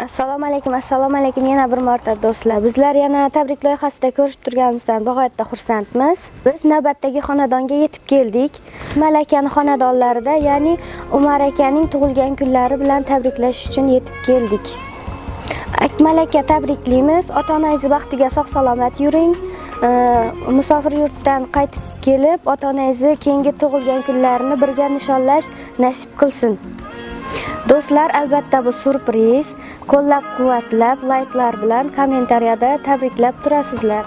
Assalomu alaykum, assalomu alaykum yana bir marta do'stlar. Bizlar yana tabrik loyihasida ko'rishib turganimizdan bag'oyatda xursandmiz. Biz navbatdagi xonadonga yetib keldik. Malakani xonadonlarida, ya'ni Umar akaning tug'ilgan kunlari bilan tabriklash uchun yetib keldik. Akmal aka tabriklaymiz. Ota-onangiz baxtiga sog'-salomat yuring. Musofir yurtdan qaytib kelib, ota-onangizni keyingi tug'ilgan kunlarini birga nishonlash nasib qilsin. Do'stlar, albatta bu surpriz. Qo'llab-quvvatlab, layklar bilan kommentariyada tabriklab turasizlar.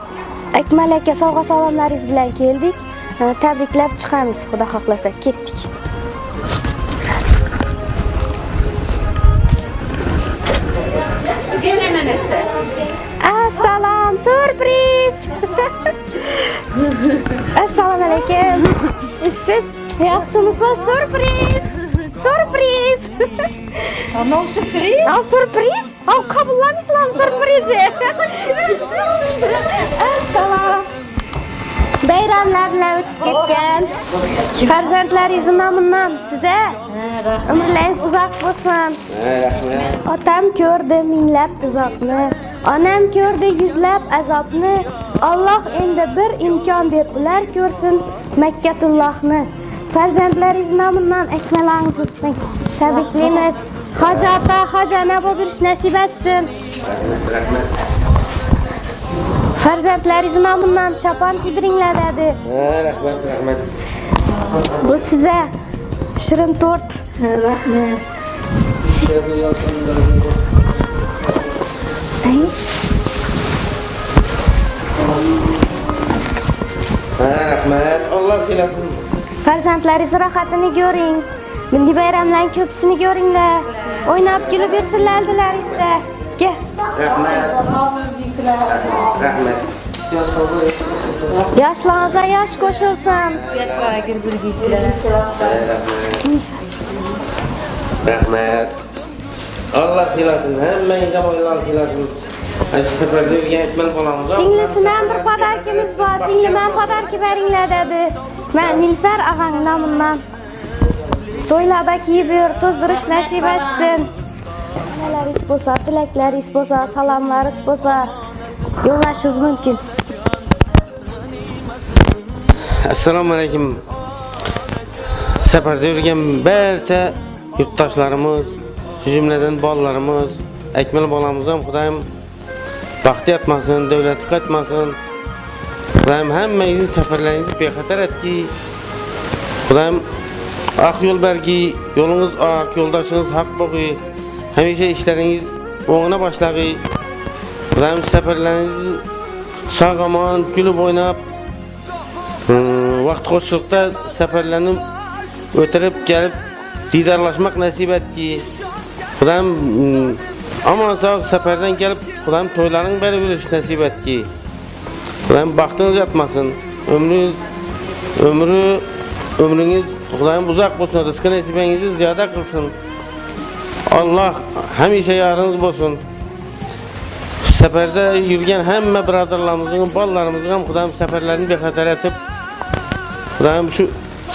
Akmal aka sovg'a salomlaringiz bilan keldik. Tabriklab chiqamiz, xudo xohlasa. Ketdik. Assalom, surpriz. Assalomu alaykum. Siz yaxshimisiz? Surpriz. Surpriz. Ama sürpriz. Al surpriz. Al qabullamysizlar surprizni. Assalom. Bayramlar bilan o'tib ketgan farzandlaringiz nomidan sizga umrlaringiz uzoq bo'lsin. Otam ko'rdi minglab tuzoqni, onam ko'rdi yuzlab azobni. Alloh endi bir imkon deb ular ko'rsin Makkatullohni. Farzandlaringiz nomidan akmalangiz o'tsin. Tabriklaymiz. Hoji ota, hoji ona bo'lish nasib etsin. Farzandlaringiz nomidan chopon kiydiringlar dedi. Ha, rahmat, rahmat. Bu size shirin tort. Rahmet. Ay, Ha, rahmat. Allah silasın. Farzandlaringiz rohatini ko'ring. Bunday bayramlarning ko'pisini ko'ringlar. O'ynab kulib yursinlar dilaringizda. Gel. Rahmat. Yoshlarga yosh qo'shilsin. Yaşlara gir bir giyiciler. Ha, rahmat. Allah silasın. Hemmeyize Allah silasın. Şu seferde bir padarkimiz bor. Singliman padarki beringlar dedi. Men Nilfer ağang nomidan. To'ylarda kiyib yur, to'zdirish nasib etsin. Nalaringiz bo'lsa, tilaklaringiz bo'lsa, salomlaringiz bo'lsa, yo'llashingiz mumkin. Assalomu alaykum. Safar yurgan barcha yurtdoshlarimiz, jumladan bolalarimiz, Akmal bolamiz ham Xudoyim. Xudoyim hammangizning safarlaringizni bexatar etki. Xudoyim ak yo'l bergi, yo'lingiz oq, yo'ldoshingiz haq bo'lgi. Hamisha ishlaringiz o'ngina boshlag'i. Xudoyim safarlaringizni sog' omon, kulib o'ynab, Hmm, vaqt qo'shliqda safarlanib o'tirib kelib diydorlashmoq nasib etdi xudoyim hmm, omon sog' safardan kelib xudoyim to'ylaring berib yurish nasib etdi xudoyim baxtingiz yetmasin umringiz umri umringiz xudoyim uzoq bo'lsin rizqi nasibangizni ziyoda qilsin alloh hamisha yoringiz bo'lsin Seferde yürgen hem birodarlarimizning bolalarimizga ham Xudoyim safarlarini bexatar etib Xudoyim shu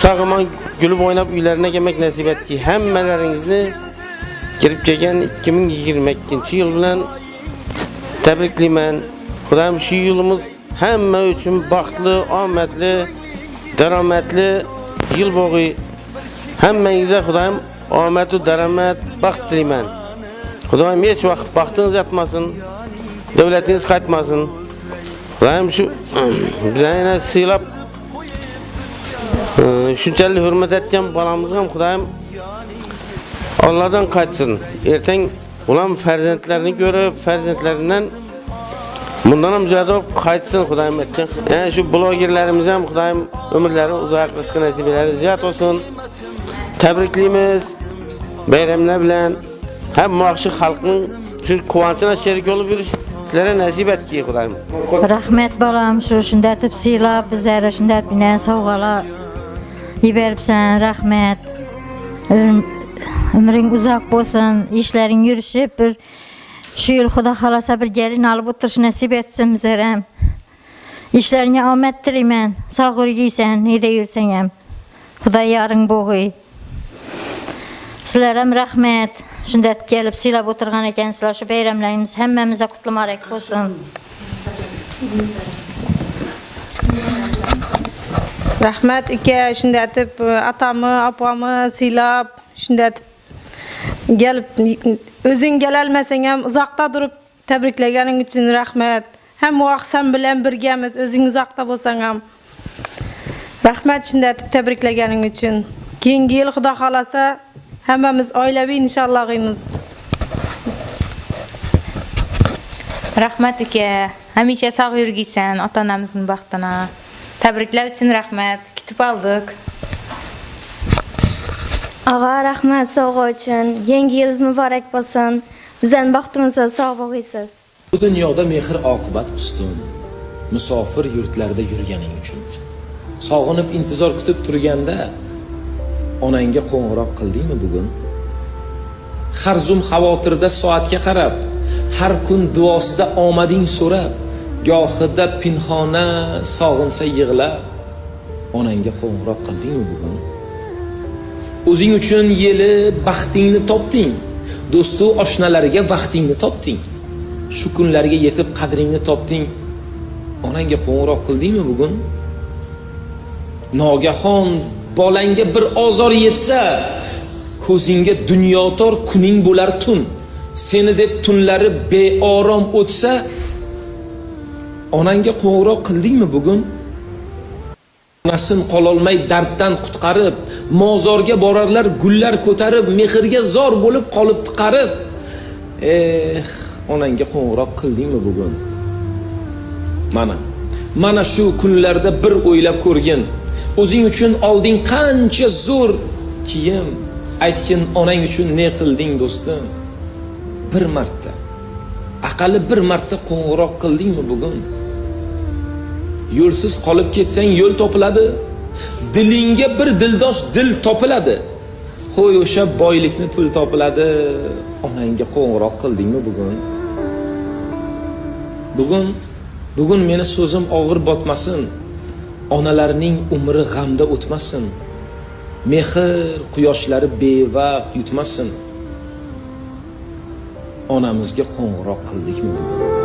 sog'imon gulib o'ynab uylarına kelmak nasib etdi. Hammalaringizni kirib kelgan 2022-yil bilan tabriklayman. Xudoyim shu yilimiz hamma uchun baxtli, omadli, daromadli yil bo'lg'i. Hammangizga Xudoyim omad va daromad, baxt tilayman. Xudoyim hech vaqt baxtingiz yetmasin. Devletiniz qaytmasın. Rahim şu bizani siylab e, shunchalik hurmat etgan bolamiz ham Xudoyim Allohdan qaytsin. Ertang ular farzandlarini Bundanam mücadib qayıtsın Xudayım etsin. Yəni şu blogerlərimizə ham Xudayım ömürləri uzaq qılsın, nəsib eləsin. Ziyat olsun. Təbrikliyimiz. Bayramlar bilan həm muaxşı xalqın siz quvonchına sherik olib yurish sizlərə nəsib etdi Xudayım. Rahmet balam, şu şunda tip siylab bizlərə şunda bilan sovg'alar yiberibsən. Rahmet. Ömrün um, uzaq bo'lsin, ishlaring yurishib bir şu yıl Xuda halasa bir gelin alıp oturuş nasip etsin bizlere. İşlerine amet dileymen, sağır giysen, ne de yürsen. Xuda yarın boğuy. Sizlar ham rahmat. Shunda kelib siylab o'tirgan ekansizlar. Shu bayramlarimiz hammamizga qutlu muborak bo'lsin. rahmat aka shunday aytib atamni opamni siylab shunday aytib kelib o'zing kelolmasang ham uzoqda turib tabriklaganing uchun rahmat hamma vaqt sen bilan birgamiz o'zing uzoqda bo'lsang ham. Rahmat shunday aytib tabriklaganing uchun keyingi yil xudo xohlasa hammamiz oilaviy inshaallohimiz rahmat uka hamisha sog' yurgiysan ota onamizni baxtini tabriklar uchun rahmat kutib oldik og'a rahmat sovg'a uchun yangi yilingiz muborak bo'lsin bizani baxtimizda sog' bo'lg'aysiz Bu dunyoda mehr oqibat ustun. Musofir yurtlarda yurganing uchun. Sog'inib intizor kutib turganda onangga qo'ng'iroq qildingmi bugun? Har zum xavotirda soatga qarab, har kun duosida omading so'rab, gohida pinhona sog'insa yig'lab, onangga qo'ng'iroq qildingmi bugun? O'zing uchun yeli baxtingni topding. Do'stu oshnalariga vaqtingni topding. Shu kunlarga yetib qadringni topding. Onangga qo'ng'iroq qildingmi bugun? Nogahon bolangga bir ozor yetsa, ko'zingga dunyotor kuning bo'lar tun. Seni deb tunlari beorom o'tsa, onangga qo'ng'iroq qildingmi bugun? Onasin qololmay darddan qutqarib, mozorga borarlar gullar ko'tarib, mehrga zor bo'lib qolib tiqarib. Eh, onangga qo'ng'iroq qildingmi bugun? Mana, mana shu kunlarda bir o'ylab ko'rgin. O'zing uchun olding qancha zo'r kiyim. Aytgin onang uchun ne qilding do'stim? Bir marta. Aqalli bir marta qo'ng'iroq qildingmi bugun? Yo'lsiz qolib ketsang yo'l topiladi. Dilingga bir dildosh dil topiladi. Qo'y o'sha boylikni pul topiladi. Onangga qo'ng'iroq qildingmi bugun? Bugun bugun meni so'zim og'ir botmasin. Onalarning umri g'amda o'tmasin. Mehr quyoshlari bevaqt yutmasin. Onamizga qo'ng'iroq qildikmi bugun?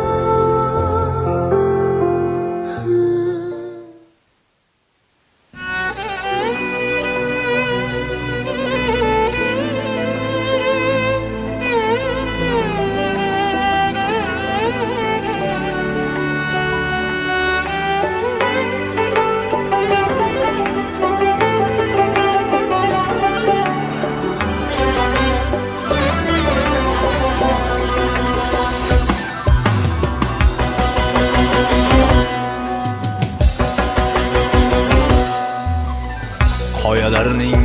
Qoyalarning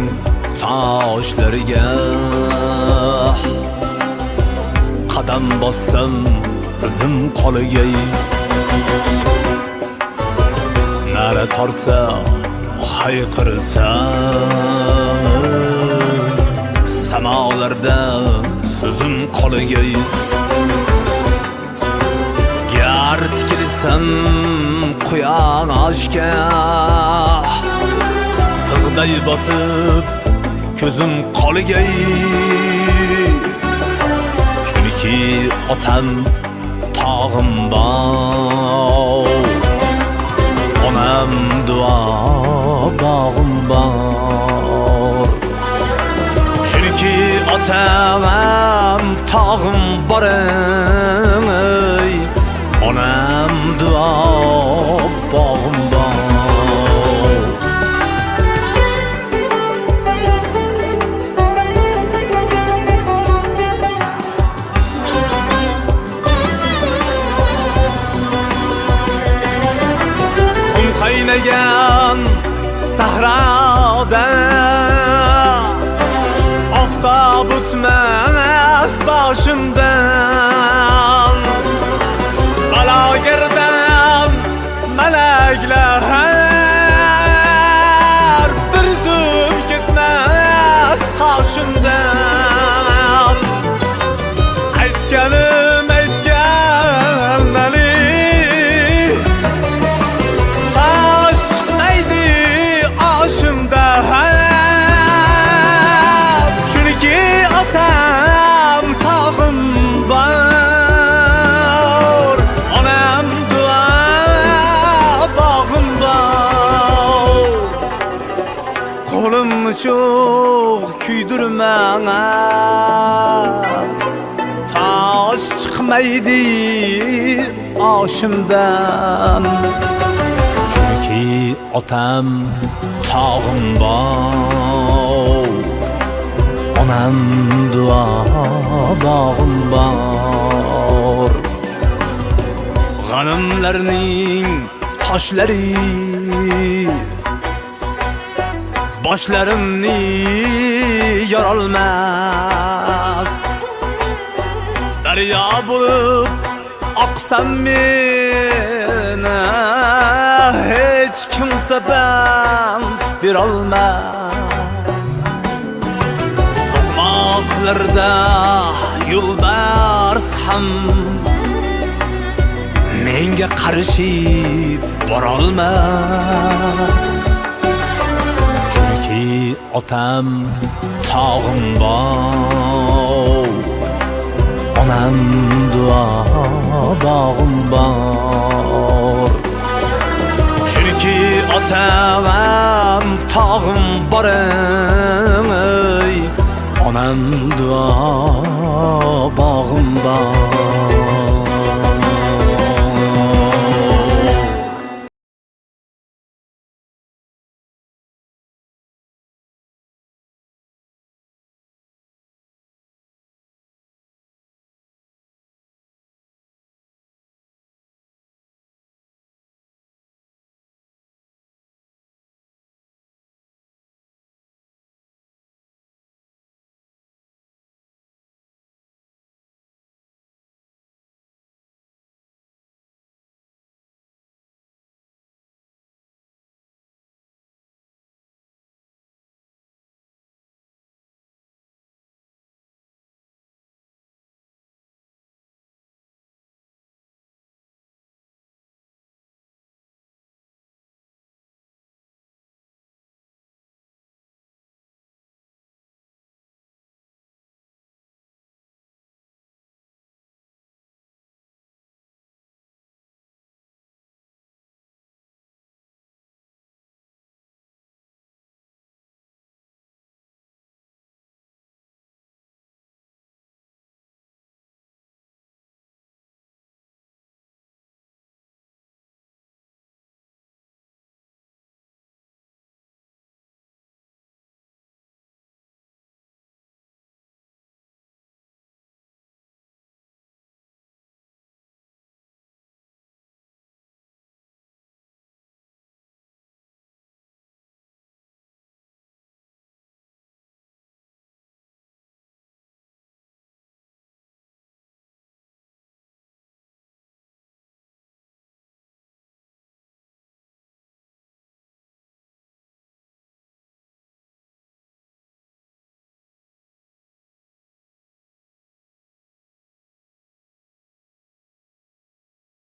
toshlariga qadam bossam izim qoligay nara tortsa hayqirsam samolarda so'zim qoligay gar tikilsam quyoshga tig'day botib ko'zim qoligay chunki otam tog'im bor onam duo bog'im bor chunki otam tog'im bor onam duo bog'im qaynagan sahroda oftob o'tmas boshimdan balogirdan malaklar bir zum ketmas qoshimdan aytganim maşuq küydürməz Taş çıxmaydı aşımdan. Çünki atam tağım var Onam dua bağım var. Ghanimlarning toshlari Boshlarimni yorolmas Daryo bo'lib oqsam meni hech kimsa band berolmas Soqmoqlarda yo'lbars ham menga qarshi borolmas otam tog'im bor onam duo bog'im bor chunki otam tog'im bor ey. Onam duo bog'im